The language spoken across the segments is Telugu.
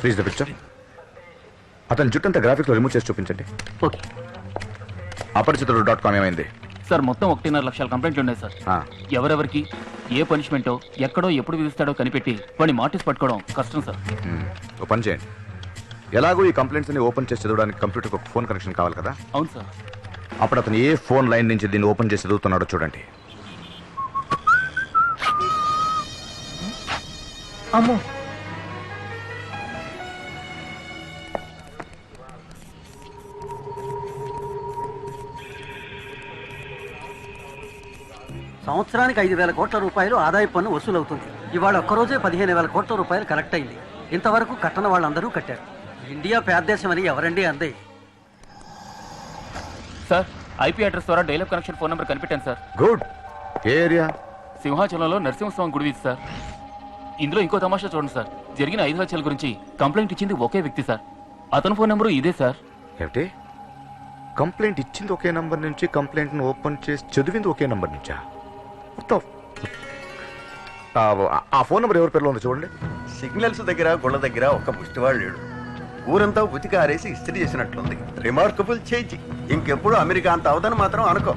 ప్లీజ్ ద పిక్చర్ అతని జుట్టంతా గ్రాఫిక్స్లో రిమూవ్ చేసి చూపించండి. ఓకే అపరిచితుడు డాట్ కామ్ ఏమైంది? సార్ మొత్తం ఒకటిన్నర లక్షల కంప్లైంట్లు ఉన్నాయి సార్. ఆ, ఎవరెవరికి ఏ పనిష్మెంటో ఎక్కడో ఎప్పుడు విధిస్తాడో కనిపెట్టి వాడిని మార్టిస్ పట్టుకోవడం కష్టం సార్. మ్మ్. ఓ పని చేయండి. ఎలాగో ఈ కంప్లైంట్స్ని ఓపెన్ చేసి చదవడానికి కంప్యూటర్ ఒక ఫోన్ కనెక్షన్ కావాలి కదా? అవును సార్. అప్పుడు అతను ఏ ఫోన్ లైన్ నుంచి దీన్ని ఓపెన్ చేసి చదువుతున్నాడో చూడండి. అమ్మో! సంవత్సరానికి ఐదు వేల కోట్ల రూపాయలు ఆదాయ పన్ను వసూలవుతుంది. ఇవాళ ఒక్కరోజే పదిహేను వేల కోట్ల రూపాయలు కలెక్ట్ అయింది. ఇంతవరకు కట్టని వాళ్ళందరూ కట్టారు. ఇండియా పేదదేశం అని ఎవరండి అందే. సార్ ఐపీ అడ్రస్ ద్వారా డైలాగ్ కనెక్షన్ ఫోన్ నెంబర్ కనిపెట్టాను సార్. గుడ్. ఏరియా? సింహాచలంలో నరసింహస్వామి గుడి వీధి సార్. ఇందులో ఇంకో తమాషా చూడండి సార్. జరిగిన ఐదు హత్యల గురించి కంప్లైంట్ ఇచ్చింది ఒకే వ్యక్తి సార్. అతని ఫోన్ నెంబరు ఇదే సార్. ఏమిటి? కంప్లైంట్ ఇచ్చింది ఒకే నంబర్ నుంచి కంప్లైంట్ను ఓపెన్ చేసి చదివింది ఒకే నంబర్ నుంచా? ఆ, ఆ ఫోన్ నెంబర్ ఎవరి పేరులో ఉంది చూడండి. సిగ్నల్స్ దగ్గర గుళ్ళ దగ్గర ఒక్క ముష్టివాడు లేడు. ఊరంతా ఉతికి ఆరేసి ఇస్త్రీ చేసినట్లుంది. రిమార్కబుల్ చేంజ్ ఇంకెప్పుడు అమెరికా అంత అవదని మాత్రం అనుకో.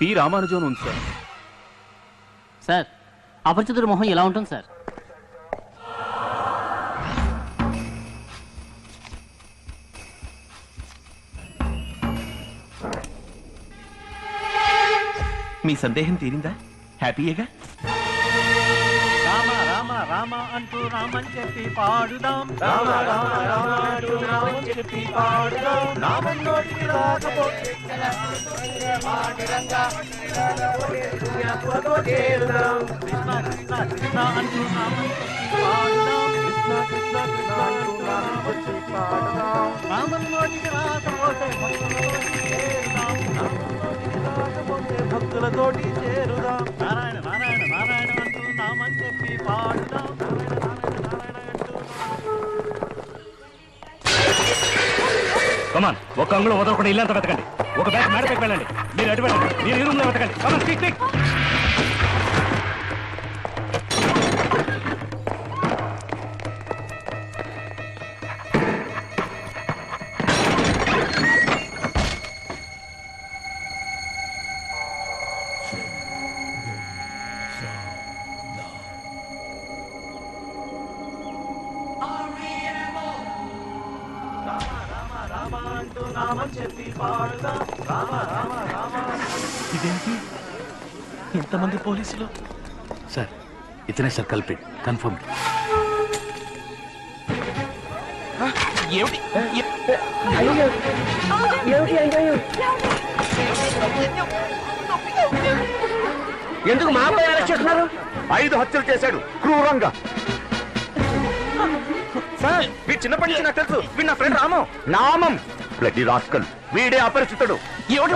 పి రామానుజం అని ఉంది సార్ సార్ అపరిచితుడి మొహం ఎలా ఉంటుంది సార్ మీ సందేహం తీరిందా? హ్యాపీయేగా? రామ రామ రామ అంటూ రామని చెప్పి పాడుదాం. రామ రామ రామ అంటూ రామని చెప్పి పాడుదాం. రామన్ నోటికి రాకపోతే కృష్ణ కృష్ణ కృష్ణ అంటూ రామని చెప్పి పాడుదాం. కృష్ణ కృష్ణ కృష్ణ అంటూ రామని చెప్పి పాడుదాం. రామన్ నోటికి రాకపోతే రాకపోతే భక్తులతోటి చేరుదాం. నారాయణ నారాయణ నారాయణ అంటూ నామని చెప్పి పాడుదాం. నారాయణ నారాయణ నారాయణ అంటూ కమాన్ ఒక అంగుళం వదలకుండా ఇల్లంతా వెతకండి. ఒక బ్యాగ్ మేడపైకి వెళ్ళండి. మీరు అటు వెళ్ళండి. మీరు ఈ రూమ్లో వెతకండి. కమాన్ క్విక్ క్విక్ పోలీసులు? సార్ ఇతనే సార్ కల్పిట్. కన్ఫర్మ్. ఏమిటి? ఎందుకు మా అబ్బాయి అరెస్ట్ చేస్తున్నారు? ఐదు హత్యలు చేశాడు. క్రూరంగా. సార్ వీడు చిన్నప్పటి నుంచి నాకు తెలుసు. వీడు నా ఫ్రెండ్ రామం. నామం. Bloody rascal. వీడే అపరిచితుడు. ఏమిటి?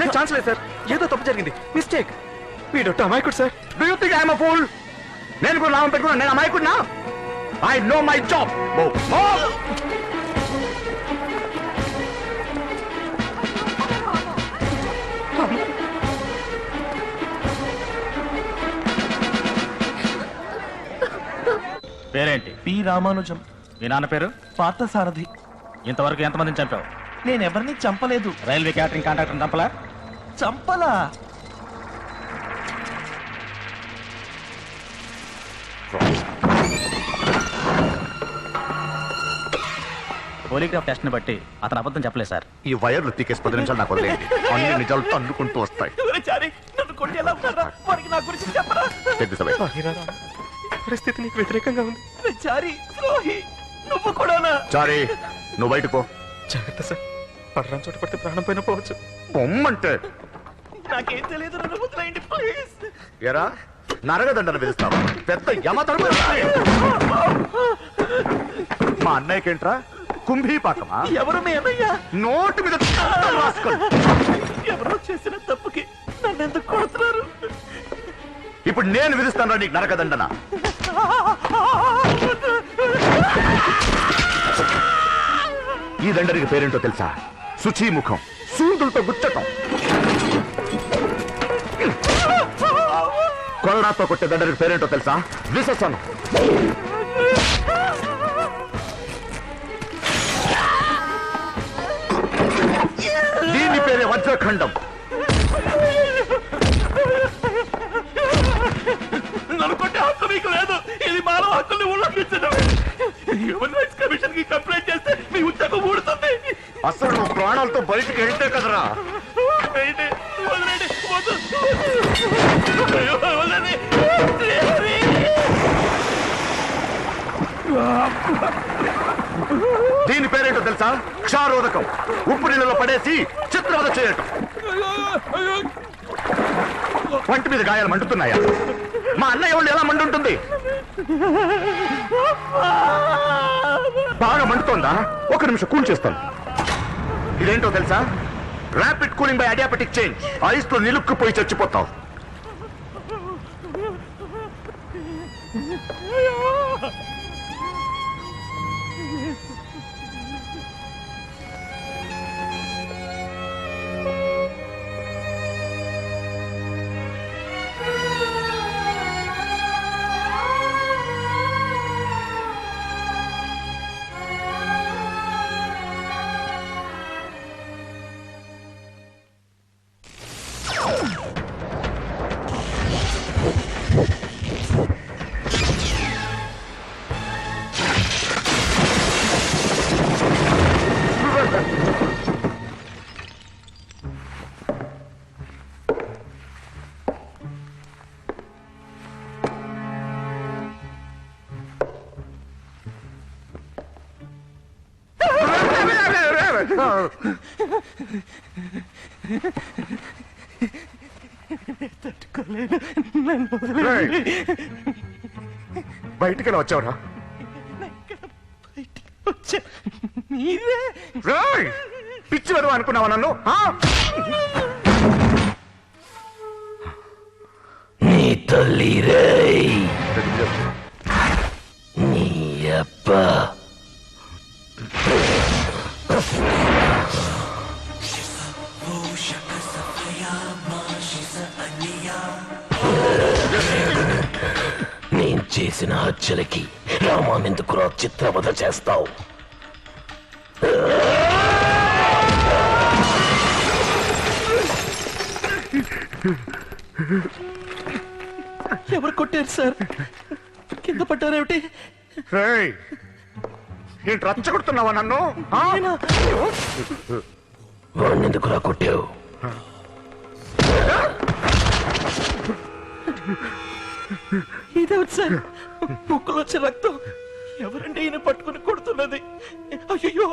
లేదు ఛాన్స్ లేదు సార్. ఏదో తప్పు జరిగింది. మిస్టేక్. వీడు అమాయకుడు sir do you think I'm fool నేను కూడా నామం పెట్టుకున్నా నేను అమాయకుడినా? ఐ నో మై జాబ్ పేరేంటి? పి రామానుజం. మీ నాన్న పేరు? పార్థసారథి. ఇంతవరకు ఎంతమందిని చంపావు? నేను ఎవరిని చంపలేదు. రైల్వే క్యాటరింగ్ కాంట్రాక్టర్ చంపలా? చంపలా? పోలీగ్రాఫ్ టెస్ట్ని బట్టి అతను అబద్ధం చెప్పలేదు సార్. ఈ వైర్లు తీకేసి పది నిమిషాలు నాకు వదిలేయండి. అన్ని నిజాలు తన్నుకుంటూ వస్తాయి. this away. పరిస్థితి నీకు వ్యతిరేకంగా ఉంది. చారి ద్రోహి నువ్వు కూడానా? చారీ నువ్వు బయటకు పో. జాగ్రత్త సార్. పడరాని చోట పడితే ప్రాణం పైన పోవచ్చు. పొమ్మంటే. నాకేం తెలియదు నన్ను వదిలేయండి ప్లీజ్. ఎరా నరగదండన పిలుస్తావా పెద్ద యమధర్మ మా అన్నయ్యకేంట్రా? కుంభీపాకమా? ఎవరు మీ అన్నయ్య? నోటు మీద రాసుకో ఎవరో చేసిన తప్పుకి నన్ను ఎందుకు కొడుతున్నారు? ఇప్పుడు నేను విధిస్తాను నీకు నరకదండన ఈ దండరికి పేరేంటో తెలుసా? శుచీముఖం సూదులతో గుచ్చటం. కొరడాతో కొట్టే దండరికి పేరేంటో తెలుసా? విశ్వసన్ వజ్రఖండం నన్ను కొట్టే హక్కు మీకు లేదు ఇది మానవ హక్కుల్ని ఉల్లంఘించడం హ్యూమన్ రైట్స్ కమిషన్కి కంప్లైంట్ చేస్తే మీ ఉద్యోగం ఊడుతుంది అసలు నువ్వు ప్రాణాలతో బయటికి వెళ్తే కదరా వదిలేయండి, వదిలేయండి, వద్దు, వద్దు. అయ్యో, వదలండి. శ్రీహరి. దీని పేరేంటో తెలుసా? క్షారోదకం. ఉప్పు నీళ్ళలో పడేసి చిత్రవద చేయటం. వంటి మీద గాయాలు మండుతున్నాయా? మా అన్నయ్య వాళ్ళు ఎలా మండుంటుంది? బాగా మండుతోందా? ఒక నిమిషం కూల్ చేస్తాను. ఇదేంటో తెలుసా? Rapid cooling by adiabatic change ఐస్తో నిలుక్కుపోయి చచ్చిపోతావు. బయటికి ఎలా వచ్చావురా? మీరే. రాయ్ పిచ్చి వెదవ అనుకున్నావా నన్ను? ఆ? నీ తల్లి రేయ్! నీ అప్ప చేసిన హత్యలకి రామానెందుకురా చిత్రవధ చేస్తావు? ఎవరు కొట్టారు సార్? కింద పడ్డారేమిటి? రేయ్ ఏంటి రచ్చగొడుతున్నావా నన్ను? ఆ? వాణ్ణెందుకురా కొట్టావు? ఇదేమిటి సార్? ముక్కులో వచ్చే రక్తం ఎవరంటే ఈయన పట్టుకుని కొడుతున్నది? అయ్యో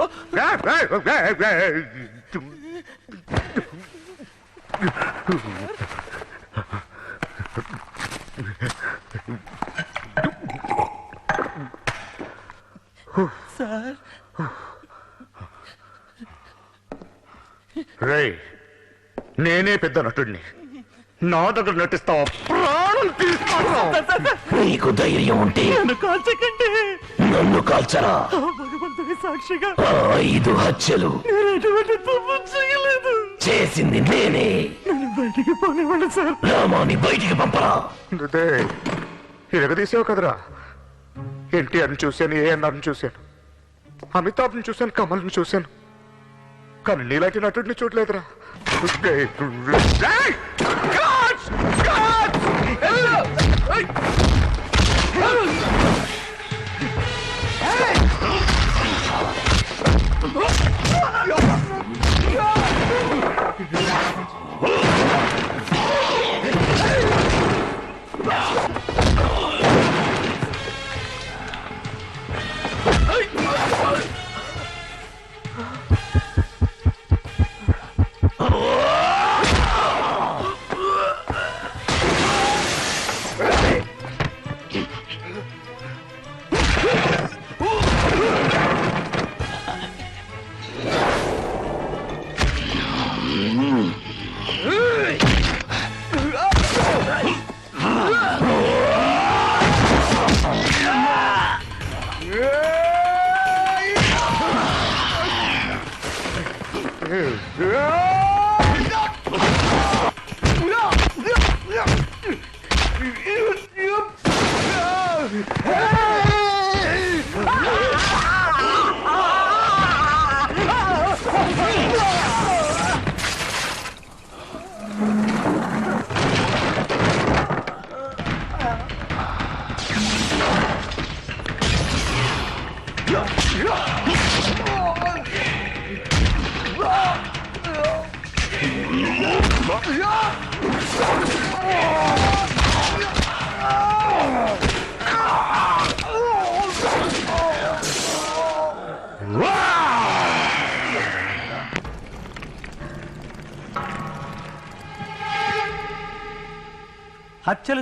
సార్! రేయ్ నేనే పెద్ద నటుడిని నా దగ్గర నటిస్తావా? ప్రాణం తీస్తాను. నీకు ధైర్యం ఉంటే నన్ను కాల్చకండి. నన్ను కాల్చరా? ఆ భగవంతుని సాక్షిగా ఐదు హత్యలు నేను ఎటువంటి తప్పు చేయలేదు. చేసింది నేనే. నన్ను బయటికి పోనివ్వండి సార్. రామాని బయటికి పంపరా. అదే ఎరగదీసావు కదరా? ఎన్టీఆర్ని చూశాను ఏఎన్ఆర్ని చూశాను. అమితాబ్ని చూశాను కమల్ని చూశాను. కానీ నీలాంటి నటుడిని చూడలేదురా. hey!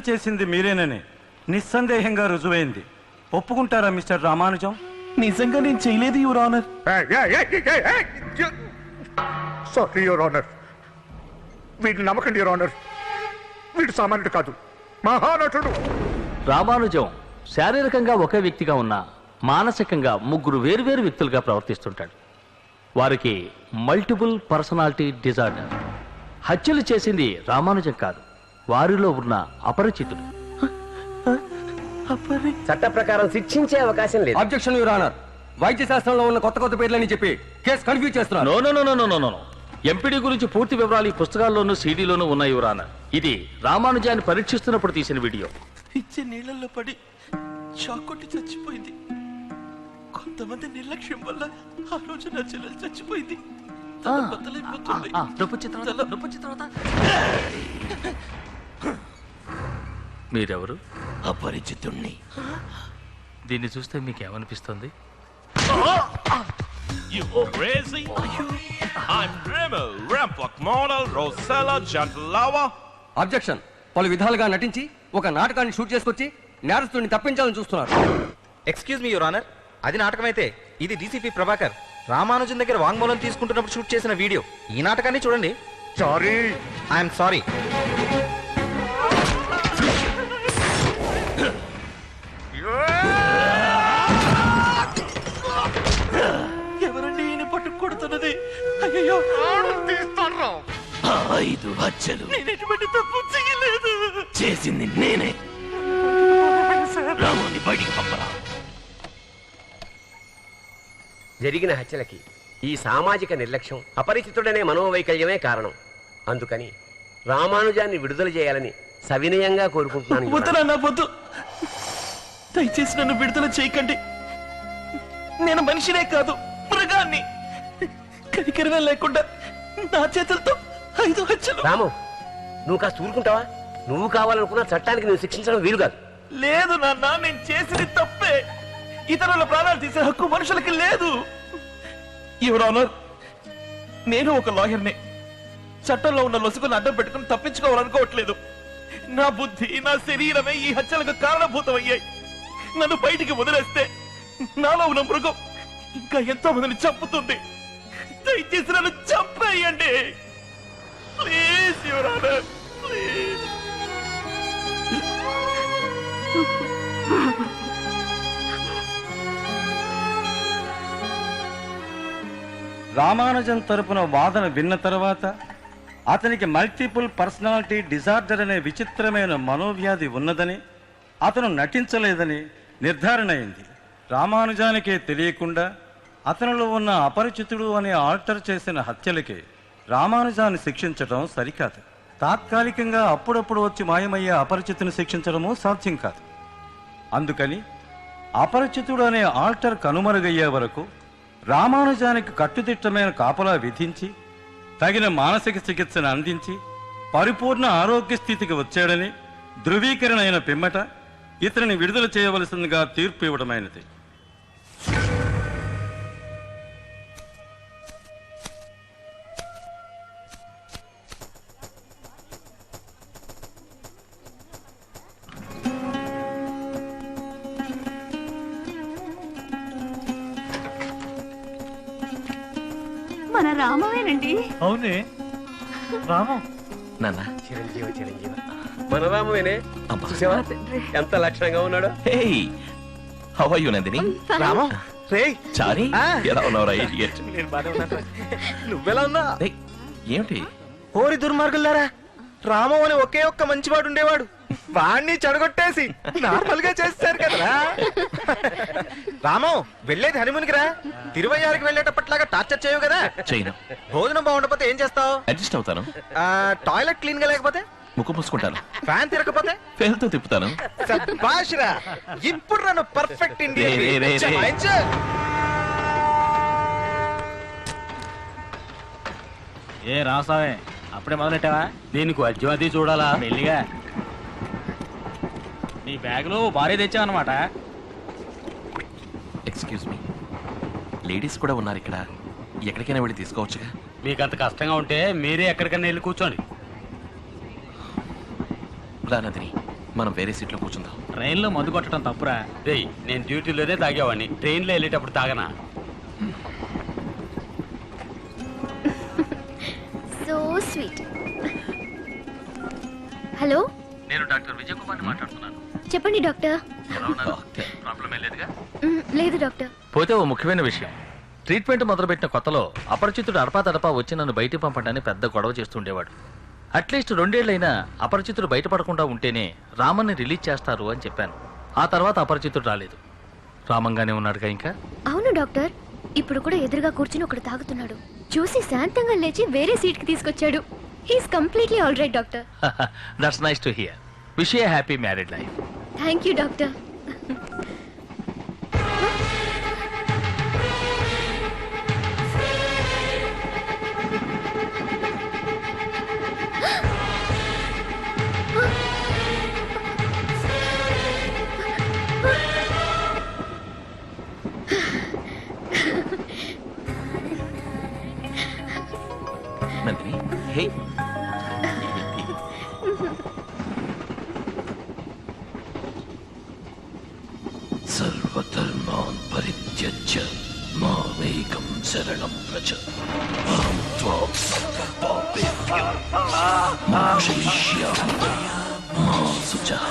చేసింది మీరేనని నిస్సందేహంగా రుజువైంది. ఒప్పుకుంటారా మిస్టర్ రామానుజం? నిజంగా నేను చేయలేదు your honour. Sorry your honour. వీడిని నమ్మకండి యువర్ ఆనర్. వీడు సామాన్యుడు కాదు మహానటుడు. రామానుజం శారీరకంగా ఒకే వ్యక్తిగా ఉన్న మానసికంగా ముగ్గురు వేరువేరు వ్యక్తులుగా ప్రవర్తిస్తుంటాడు. వారికి మల్టిపుల్ పర్సనాలిటీ డిజార్డర్ హత్యలు చేసింది రామానుజం కాదు వారిలో ఉన్న అపరిచితుడు. చట్ట ప్రకారం శిక్షించే అవకాశం లేదు. అబ్జెక్షన్ యువర్ ఆనర్ వైద్య శాస్త్రంలో ఉన్న కొత్త కొత్త పేర్లని చెప్పి కేసు కన్ఫ్యూజ్ చేస్తున్నారు. No no no no no no no MPD గురించి పూర్తి వివరాలు ఈ పుస్తకాల్లోనూ సీడీలోనూ ఉన్నాయి యువరాన ఇది రామానుజాన్ని పరీక్షిస్తున్నప్పుడు తీసిన వీడియో. ఇచ్చే నీళ్ళల్లో పడి షాక్ కొట్టి చచ్చిపోయింది. కొంతమంది నిర్లక్ష్యం వల్ల ఆ రోజు నా చెల్లెలు చచ్చిపోయింది. తర్వాత, తర్వాత. మీరెవరు? అపరిచితుణ్ణి. దీన్ని చూస్తే మీకు ఏమనిపిస్తుంది You are crazy? I'm Rimmel, Rampok model, Rosella, gentle lover. Objection పలు విధాలుగా నటించి ఒక నాటకాన్ని షూట్ చేసుకొచ్చి నేరస్తుడిని తప్పించాలని చూస్తున్నారు. ఎక్స్క్యూజ్ మీ యువర్ ఆనర్ అది నాటకమైతే ఇది డీసీపీ ప్రభాకర్. రామానుజన్ దగ్గర వాంగ్మూలం తీసుకుంటున్నప్పుడు షూట్ చేసిన వీడియో. ఈ నాటకాన్ని చూడండి. సారీ ఐఎమ్ సారీ అయ్యో ఆ ఐదు హత్యలు. నేను ఎటువంటి తప్పు చేయలేదు. చేసింది నేనే. రాముని బయటికి పంపరా. జరిగిన హత్యలకి ఈ సామాజిక నిర్లక్ష్యం అపరిచితుడనే మనోవైకల్యమే కారణం. అందుకని రామానుజాన్ని విడుదల చేయాలని సవినయంగా కోరుకుంటున్నాను వద్దు. దయచేసి నన్ను విడుదల చేయకండి. నేను మనిషినే కాదు మృగాన్ని. కనికరమే లేకుండా నా చేతులతో ఐదు హత్యలు. రాము నువ్వు కాస్త ఊరుకుంటావా? నువ్వు కావాలనుకున్న చట్టానికి నువ్వు శిక్షించడం వీలు కాదు. లేదు నాన్న నేను చేసింది తప్పే. ఇతరుల ప్రాణాలు తీసే హక్కు మనుషులకి లేదు. యువర్ ఆనర్ నేను ఒక లాయర్ని. చట్టంలో ఉన్న లొసుగును అడ్డం పెట్టుకుని తప్పించుకోవాలనుకోవట్లేదు. నా బుద్ధి నా శరీరమే ఈ హత్యలకు కారణభూతమయ్యాయి. నన్ను బయటికి వదిలేస్తే నాలో ఉన్న మృగం ఇంకా ఎంతో మందిని చంపుతుంది. దయచేసి నన్ను చంపేయండి. ప్లీజ్ యువర్ ప్లీజ్ రామానుజన్ తరపున వాదన విన్న తర్వాత అతనికి మల్టిపుల్ పర్సనాలిటీ డిజార్డర్ అనే విచిత్రమైన మనోవ్యాధి ఉన్నదని అతను నటించలేదని నిర్ధారణ అయింది. రామానుజానికే తెలియకుండా అతనిలో ఉన్న అపరిచితుడు అనే ఆల్టర్ చేసిన హత్యలకి రామానుజాన్ని శిక్షించడం సరికాదు. తాత్కాలికంగా అప్పుడప్పుడు వచ్చి మాయమయ్యే అపరిచితుని శిక్షించడము సాధ్యం కాదు. అందుకని అపరిచితుడు అనే ఆల్టర్ కనుమరుగయ్యే వరకు రామానుజానికి కట్టుదిట్టమైన కాపలా విధించి తగిన మానసిక చికిత్సను అందించి పరిపూర్ణ ఆరోగ్య స్థితికి వచ్చాడని ధృవీకరణ అయిన పిమ్మట ఇతనిని విడుదల చేయవలసిందిగా తీర్పు ఇవ్వడమైనది. మన రామవేనండి అవునే. రామం. నాన్న. చిరంజీవి చిరంజీవి. మన రామవేనే చూసావా? ఎంత లక్షణంగా ఉన్నాడు? Hey how are you Nandini? Ramam. రే చారీ ఆ. ఎలా ఉన్నావు రా ఇడియట్ నేను బానే ఉన్నాను నువ్వెలా ఉన్నా? ఏమిటి? ఓరి దుర్మార్గులారా రామం అని ఒకే ఒక్క మంచివాడు ఉండేవాడు. వాణ్ణి చెడగొట్టేసి నార్మల్గా చేస్తారు కదరా. రామం వెళ్ళేది హనీమూన్కి రా. తిరువయ్యారికి వెళ్ళేటప్పట్లాగా టార్చర్ చేయవు కదా. చేయను. భోజనం బాగుండకపోతే ఏం చేస్తావు? అడ్జస్ట్ అవుతాను. టాయిలెట్ క్లీన్గా లేకపోతే? ముక్కు పూసుకుంటాను ఫ్యాన్ తిరగకపోతే? పేరుతో తిప్పుతాను. సబ్బాష్రా ఇప్పుడు నన్ను పర్ఫెక్ట్ ఇండియా. ఏ రాసావే అప్పుడే మొదలెట్టావా? దీనికి అది చూడాలా? మెల్లిగా. నీ బ్యాగులో భారీ తెచ్చావన్నమాట. ఎక్స్క్యూజ్ మీ లేడీస్ కూడా ఉన్నారు ఇక్కడ. ఎక్కడికైనా వెళ్ళి తీసుకోవచ్చుగా? మీకు అంత కష్టంగా ఉంటే మీరే ఎక్కడికైనా వెళ్ళి కూర్చోండి. రానందిని మనం వేరే సీట్లో కూర్చుందాం. ట్రైన్లో మందు కొట్టడం తప్పురా. రేయ్ నేను డ్యూటీలోనే తాగేవాడిని. ట్రైన్లో వెళ్ళేటప్పుడు తాగనా? సో స్వీట్ హలో నేను డాక్టర్ విజయ్ కుమార్ని మాట్లాడుతున్నాను. చెప్పండి డాక్టర్. మ్, లేదు డాక్టర్. పోతే ఓ ముఖ్యమైన విషయం. ట్రీట్మెంట్ మొదలుపెట్టిన కొత్తలో అపరిచితుడు అడపాదడపా వచ్చి నన్ను బయటికి పంపడానికి పెద్ద గొడవ చేస్తుండేవాడు. అట్లీస్ట్ రెండేళ్ళైనా అపరిచితుడు బయటపడకుండా ఉంటేనే రామన్ని రిలీజ్ చేస్తారు అని చెప్పాను. ఆ తర్వాత అపరిచితుడు రాలేదు. రామంగానే ఉన్నాడుగా ఇంకా? అవును డాక్టర్. ఇప్పుడు కూడా ఎదురుగా కూర్చుని ఒకడు తాగుతున్నాడు. చూసి శాంతంగా లేచి వేరే సీట్కి తీసుకొచ్చాడు. He's completely all right doctor. That's nice to hear Wish you a happy married life. Thank you, doctor. Hey. శరణం ప్రచ. అహం త్వాం మోక్షయిష్యామి. మా శుచః